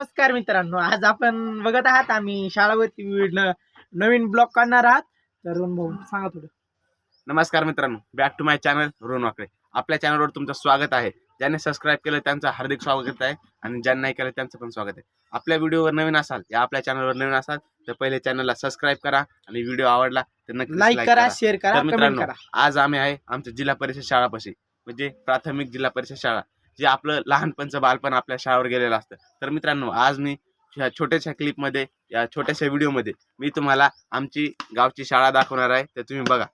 नमस्कार मित्रांनो आज आपण बघत आहात आम्ही शाळावरती विविध नवीन ब्लॉग काढणार आहात. तर रोहन भाऊ सांगा थोडं. नमस्कार मित्रांनो back to my channel Rohan Wakade आपल्या चॅनलवर तुमचं स्वागत आहे. ज्यांनी सबस्क्राईब केलं त्यांचं हार्दिक स्वागत आहे आणि ज्यांनी नाही केलं त्यांचं पण स्वागत आहे. आपल्या व्हिडिओवर नवीन असाल या आपल्या चॅनलवर नवीन असाल तर पहिले चॅनलला सबस्क्राईब करा आणि व्हिडिओ आवडला तर नक्की लाईक करा शेअर करा मित्रांनो करा. आज आम्ही आहे आमच्या जिल्हा परिषद शाळापाशी म्हणजे प्राथमिक जिल्हा परिषद शाळा. जे आपलं लहानपणचं बालपण आपल्या शाळेवर गेलेलं असतं. तर मित्रांनो आज मी ह्या छोट्याशा क्लिपमध्ये या छोट्याशा व्हिडिओमध्ये मी तुम्हाला आमची गावची शाळा दाखवणार आहे. तर तुम्ही बघा.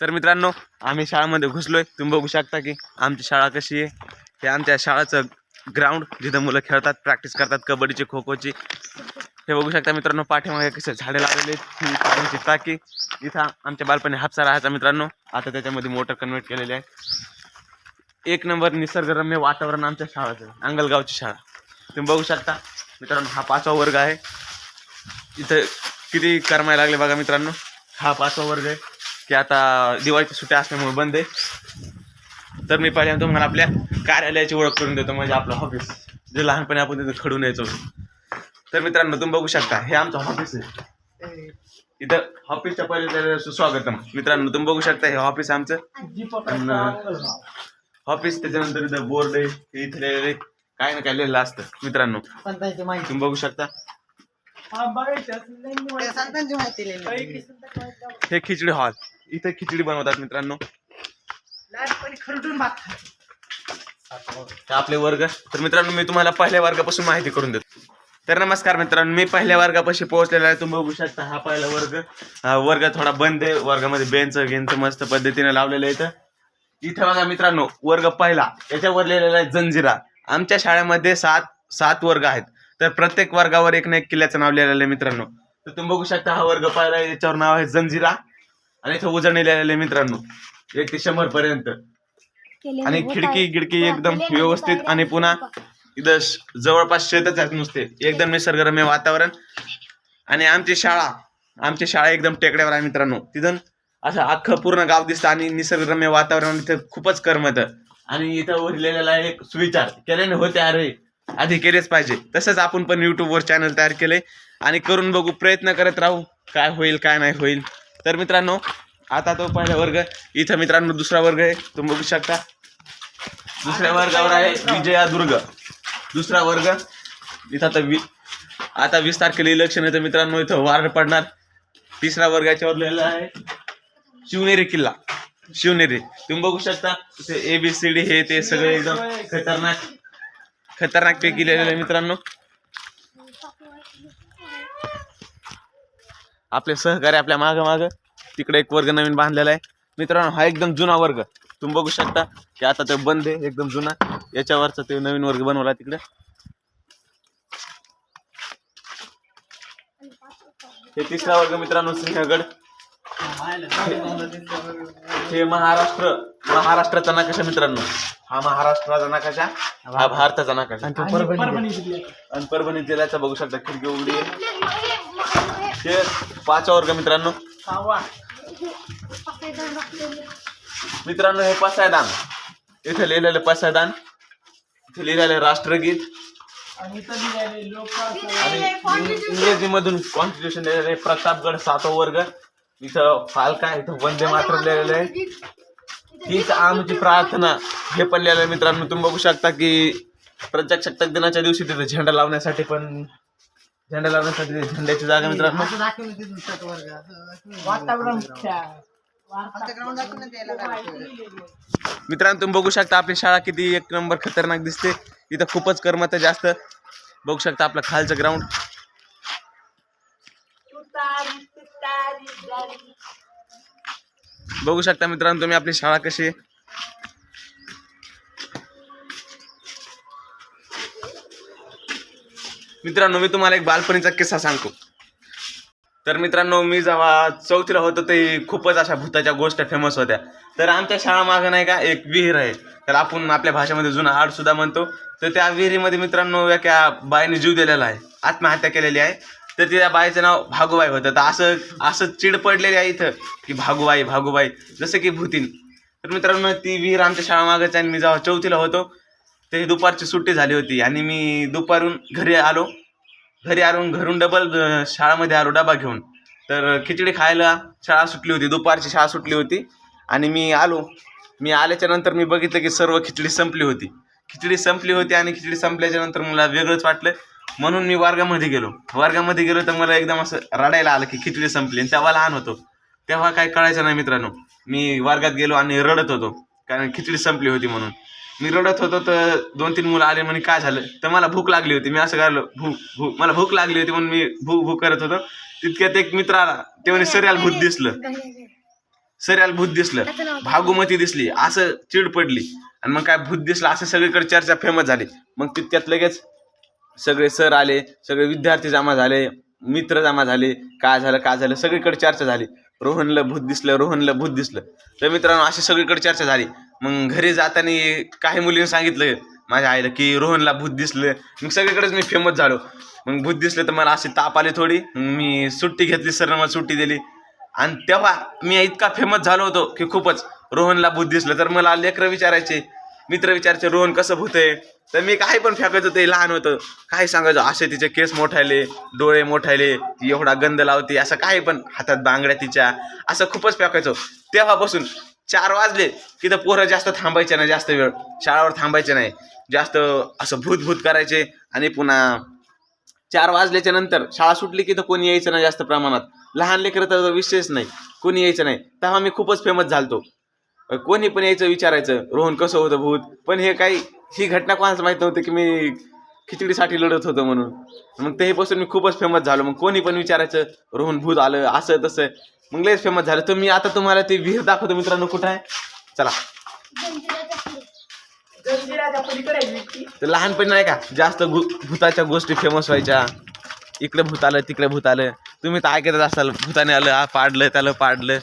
तर मित्रांनो आम्ही शाळेमध्ये घुसलोय. तुम्ही बघू शकता की आमची शाळा कशी आहे. हे आमच्या शाळेचं ग्राउंड जिथं मुलं खेळतात प्रॅक्टिस करतात कबड्डीची खो खोची हे बघू शकता मित्रांनो पाठीमागे कसं झाडे लावलेले ही पाण्याची टाकी. इथं आमच्या बालपणी हापसा राहायचा मित्रांनो. आता त्याच्यामध्ये मोटर कन्वर्ट केलेली आहे. एक नंबर निसर्गरम्य वातावरण आमच्या शाळाचं अंगलगावची शाळा. तुम्ही बघू शकता मित्रांनो हा पाचवा वर्ग आहे. इथं किती करमायला लागले बघा मित्रांनो. हा पाचवा वर्ग आहे की आता दिवाळीच्या सुट्ट्या असल्यामुळे बंद आहे. तर मी पहिल्यांदा तुम्हाला आपल्या कार्यालयाची ओळख करून देतो म्हणजे आपलं ऑफिस जे लहानपणी आपण तिथं खडून यायचो. तर मित्रांनो तुम्ही बघू शकता हे आमचं ऑफिस आहे. इथं ऑफिसच्या पहिले सुस्वागतम. मित्रांनो तुम्ही बघू शकता हे ऑफिस आमचं. ऑफिस त्याच्यानंतर इथं बोर्ड आहे इथे लिहिलेलं आहे. काय ना काय लिहिलेलं असतं मित्रांनो. तुम्ही बघू शकता. हा. हे खिचडी हॉल इथे खिचडी बनवतात मित्रांनो. हे आपले वर्ग. तर मित्रांनो मी तुम्हाला पहिल्या वर्गापासून माहिती करून देतो. तर नमस्कार मित्रांनो मी पहिल्या वर्गापाशी पोहोचलेला आहे. तुम्ही बघू शकता हा पहिला वर्ग. हा वर्ग थोडा बंद आहे. वर्गामध्ये बेंच गेंच मस्त पद्धतीने लावलेलं आहे इथं. इथं बघा मित्रांनो वर्ग पहिला. याच्यावर लिहिलेला आहे जंजिरा. आमच्या शाळेमध्ये सात सात वर्ग आहेत. तर प्रत्येक वर्गावर एक ना एक किल्ल्याचं नाव लिहिलेलं आहे मित्रांनो. तर तुम्ही बघू शकता हा वर्ग पहिला याच्यावर नाव आहे जंजिरा. आणि इथं उजळणी लिहिलेलं आहे मित्रांनो. एक ते शंभर पर्यंत आणि खिडकी गिडकी एकदम व्यवस्थित. आणि पुन्हा इथं जवळपास शेतच आहेत नुसते. एकदम निसर्गरम्य वातावरण. आणि आमची शाळा आमची शाळा एकदम टेकड्यावर आहे मित्रांनो. तिथून असं अख्खं पूर्ण गाव दिसतं आणि निसर्गरम्य वातावरण इथं खूपच करमत. आणि इथं उरलेला एक सुविचार केल्याने होते अरे आधी केलेच पाहिजे. तसंच आपण पण युट्यूबवर चॅनल तयार केले. आणि करून बघू प्रयत्न करत राहू काय होईल काय नाही होईल. तर मित्रांनो आता तो पहिला वर्ग इथं मित्रांनो दुसरा वर्ग आहे. तुम्ही बघू शकता. दुसऱ्या वर्गावर आहे विजया दुर्ग दुसरा वर्ग. इथं आता वी आता वीस तारखेला इलेक्शन येतं मित्रांनो इथं वार पडणार. तिसरा वर्ग याच्यावर लिहिलेला आहे. शिवनेरी किल्ला. शिवनेरी. तुम्ही बघू शकता इथे ए बी सी डी हे ते सगळे एकदम खतरनाक खतरनाक पैकी लिहिलेलं आहे मित्रांनो. आपले सहकारी आपल्या माग माग तिकडे एक वर्ग नवीन बांधलेला आहे. मित्रांनो हा एकदम जुना वर्ग. तुम्ही बघू शकता की आता ते बंद आहे एकदम जुना. याच्यावरचा ते नवीन वर्ग बनवला तिकडे. हे तिसरा वर्ग मित्रांनो सिंहगड. हे महाराष्ट्र. महाराष्ट्राचा नकाशा मित्रांनो. हा महाराष्ट्राचा नकाशा हा भारताचा नकाशा. आणि परभणी जिल्ह्यात. आणि परभणी जिल्ह्याचा बघू शकता खिडकी उघडी आहे. हे पाचवा वर्ग मित्रांनो. सहावा. मित्रांनो हे पसायदान. इथे लिहिलेलं पसायदान. इथे लिहिलेलं राष्ट्रगीत. आणि इथं लिहिलेले लोकशाही. आणि इंग्रजी मधून कॉन्स्टिट्यूशन लिहिलेलं आहे. प्रतापगड सातवा वर्ग. इथं फालका इथं वंदे मातरम लिहिलेलं आहे. हीच आमची प्रार्थना. हे पण लिहिलं आहे मित्रांनो. तुम्ही बघू शकता की प्रजासत्ताक दिनाच्या दिवशी तिथे झेंडा लावण्यासाठी पण झेंडा लावण्यासाठी झेंड्याची जागा मित्रांनो. वातावरण मित्रांनो तुम्ही बघू शकता आपली शाळा किती एक नंबर खतरनाक दिसते. इथं खूपच करमत जास्त. बघू शकता आपलं खालचं ग्राउंड बघू शकता मित्रांनो तुम्ही आपली शाळा कशी आहे. मित्रांनो मी तुम्हाला एक बालपणीचा किस्सा सांगतो. तर मित्रांनो मी जेव्हा चौथीला होतो ते खूपच अशा भूताच्या गोष्टी फेमस होत्या. तर आमच्या शाळामागं नाही का एक विहीर आहे. तर आपण आपल्या भाषेमध्ये जुना हाड सुद्धा म्हणतो. तर त्या विहिरीमध्ये मित्रांनो एका बाईने जीव दिलेला आहे. आत्महत्या केलेली आहे. तर त्या बाईचं नाव भागूबाई होतं. तर असं असं चिड पडलेली आहे इथं की भागूबाई भागूबाई जसं की भूतीन. तर मित्रांनो ती विहीर आमच्या शाळामागच आहे. आणि मी जेव्हा चौथीला होतो ते दुपारची सुट्टी झाली होती. आणि मी दुपारून घरी आलो. घरी आणून घरून डबल शाळामध्ये आलो डबा घेऊन. तर खिचडी खायला शाळा सुटली होती दुपारची शाळा सुटली होती. आणि मी आलो. मी आल्याच्यानंतर मी बघितलं की सर्व खिचडी संपली होती. खिचडी संपली होती आणि खिचडी संपल्याच्या नंतर मला वेगळंच वाटलं. म्हणून मी वर्गामध्ये गेलो. वर्गामध्ये गेलो तर मला एकदम असं रडायला आलं की खिचडी संपली. आणि तेव्हा लहान होतो. तेव्हा काय कळायचं नाही मित्रांनो. मी वर्गात गेलो आणि रडत होतो. कारण खिचडी संपली होती म्हणून. मी रडत होतो तर दोन तीन मुलं आले म्हणे काय झालं? तर मला भूक लागली होती. मी असं करलो भूक भूक मला भूक लागली होती म्हणून मी भूक भूक करत होतो. तितक्यात एक मित्र आला. ते म्हणे सर भूत दिसलं. सर भूत दिसलं. भागुमती दिसली. असं चिड पडली. आणि मग काय भूत दिसलं असं सगळीकडे चर्चा फेमस झाली. मग तितक्यात लगेच सगळे सर आले सगळे विद्यार्थी जमा झाले मित्र जमा झाले. काय झालं काय झालं? सगळीकडे चर्चा झाली. रोहनला भूत दिसलं रोहनला भूत दिसलं. तर मित्रांनो अशी सगळीकडे चर्चा झाली. मग घरी जाताना काही मुलींनी सांगितलं माझ्या आईला की रोहनला भूत दिसलं. मग सगळीकडेच मी फेमस झालो. मग भूत दिसलं तर मला अशी ताप आली थोडी. मी सुट्टी घेतली सर मला सुट्टी दिली. आणि तेव्हा मी इतका फेमस झालो होतो की खूपच. रोहनला भूत दिसलं तर मला लेकरं विचारायचे. मित्र विचारायचे रोहन कसं भूत आहे? तर मी काही पण फेकायचो ते लहान होतं. काही सांगायचो असे तिचे केस मोठायले डोळे मोठायले ती एवढा गंध लावते. असं काही पण हातात बांगड्या तिच्या. असं खूपच फेकायचो. तेव्हापासून चार वाजले की तर पोरं जास्त थांबायचे नाही जास्त वेळ. शाळावर थांबायचे नाही. जास्त असं भूत भूत करायचे. आणि पुन्हा चार वाजल्याच्या नंतर शाळा सुटली की तर कोणी यायचं नाही जास्त प्रमाणात. लहान लेकरं तर विषयच नाही. कोणी यायचं नाही. तेव्हा मी खूपच फेमस झालतो. कोणी पण यायचं विचारायचं रोहन कसं होतं भूत? पण हे काही ही घटना कोणाच माहीत नव्हती की मी खिचडीसाठी लढत होतो म्हणून. मग तेपासून मी खूपच फेमस झालो. मग कोणी पण विचारायचं रोहन भूत आलं असं तसं. मग लयच फेमस झालं. तुम्ही आता तुम्हाला ते विहीर दाखवतो मित्रांनो कुठं आहे. चला. तर लहानपणी नाही का जास्त भूताच्या गोष्टी फेमस व्हायच्या. इकडे भूत आलं तिकडे भूत आलं. तुम्ही तर ऐकतच असाल भूताने आलं हा पाडलं त्याला पाडलं.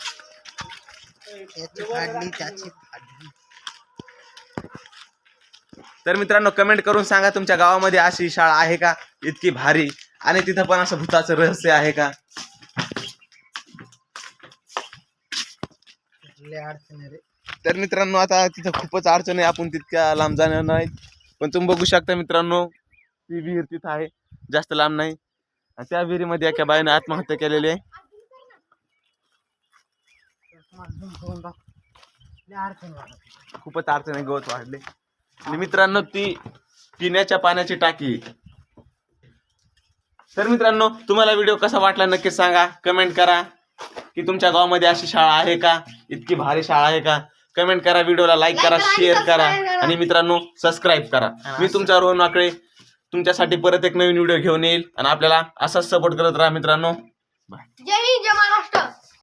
तर मित्रांनो कमेंट करून सांगा तुमच्या गावामध्ये अशी शाळा आहे का? इतकी भारी. आणि तिथं पण असं भूताचं रहस्य आहे का? लय अडचण आहे रे. तर मित्रांनो आता तिथं खूपच अडचण आहे. आपण तितक्या लांब जाणार नाही. पण तुम्ही बघू शकता मित्रांनो ती विहीर तिथं आहे. जास्त लांब नाही. आणि त्या विहिरीमध्ये एका बाईने आत्महत्या केलेली आहे. खूपच अडचण आहे गवत वाढले. आणि मित्रांनो ती पिण्याच्या पाण्याची टाकी तर मित्रांनो तुम्हाला व्हिडिओ कसा वाटला नक्की सांगा. कमेंट करा. की तुमच्या गावामध्ये अशी शाळा आहे का? इतकी भारी शाळा आहे का? कमेंट करा व्हिडिओला लाईक करा शेअर करा. आणि मित्रांनो सबस्क्राईब करा. मी तुमचा रोहन वाकळे तुमच्यासाठी परत एक नवीन व्हिडिओ घेऊन येईल. आणि आपल्याला असाच सपोर्ट करत राहा मित्रांनो. जय हिंद जय महाराष्ट्र.